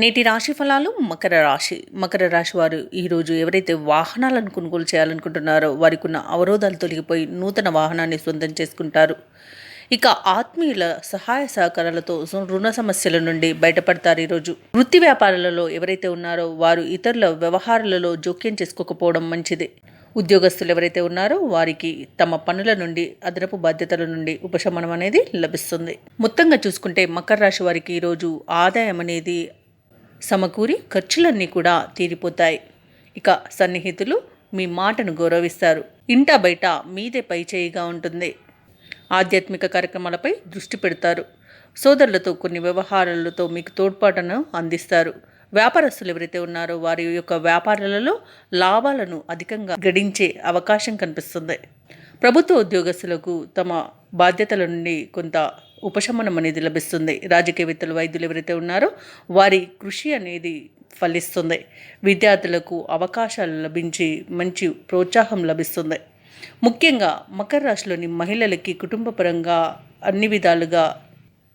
నేటి రాశి ఫలాలు మకర రాశి. మకర రాశి వారు ఈరోజు ఎవరైతే వాహనాలను కొనుగోలు చేయాలనుకుంటున్నారో వారికి ఉన్న అవరోధాలు తొలగిపోయి నూతన వాహనాన్ని సొంతం చేసుకుంటారు. ఇక ఆత్మీయుల సహాయ సహకారాలతో రుణ సమస్యల నుండి బయటపడతారు ఈరోజు వృత్తి వ్యాపారాలలో ఎవరైతే ఉన్నారో వారు ఇతరుల వ్యవహారాలలో జోక్యం చేసుకోకపోవడం మంచిది. ఉద్యోగస్తులు ఎవరైతే ఉన్నారో వారికి తమ పనుల నుండి అదనపు బాధ్యతల నుండి ఉపశమనం అనేది లభిస్తుంది. మొత్తంగా చూసుకుంటే మకర రాశి వారికి ఈరోజు ఆదాయం అనేది సమకూరి ఖర్చులన్నీ కూడా తీరిపోతాయి. ఇక సన్నిహితులు మీ మాటను గౌరవిస్తారు. ఇంట బయట మీదే పై చేయిగా ఉంటుంది. ఆధ్యాత్మిక కార్యక్రమాలపై దృష్టి పెడతారు. సోదరులతో కొన్ని వ్యవహారాలతో మీకు తోడ్పాటును అందిస్తారు. వ్యాపారస్తులు ఎవరైతే ఉన్నారో వారి యొక్క వ్యాపారాలలో లాభాలను అధికంగా గడించే అవకాశం కనిపిస్తుంది. ప్రభుత్వ ఉద్యోగస్తులకు తమ బాధ్యతల నుండి కొంత ఉపశమనం అనేది లభిస్తుంది. రాజకీయవేత్తలు వైద్యులు ఎవరైతే ఉన్నారో వారి కృషి అనేది ఫలిస్తుంది. విద్యార్థులకు అవకాశాలు లభించి మంచి ప్రోత్సాహం లభిస్తుంది. ముఖ్యంగా మకర రాశిలోని మహిళలకి కుటుంబపరంగా అన్ని విధాలుగా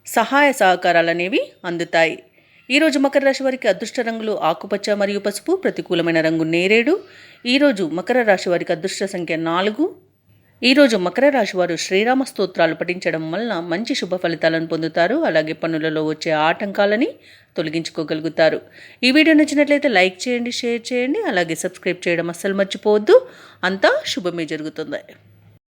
సహాయ సహకారాలు అనేవి అందుతాయి. ఈరోజు మకర రాశి వారికి అదృష్ట రంగులు ఆకుపచ్చ మరియు పసుపు ప్రతికూలమైన రంగు నేరేడు. ఈరోజు మకర రాశి వారికి అదృష్ట సంఖ్య నాలుగు. ఈరోజు మకర రాశి వారు శ్రీరామ స్తోత్రాలు పఠించడం వలన మంచి శుభ ఫలితాలను పొందుతారు. అలాగే పనులలో వచ్చే ఆటంకాలని తొలగించుకోగలుగుతారు. ఈ వీడియో నచ్చినట్లయితే లైక్ చేయండి షేర్ చేయండి. అలాగే సబ్స్క్రైబ్ చేయడం అస్సలు మర్చిపోవద్దు. అంతా శుభమే జరుగుతుంది.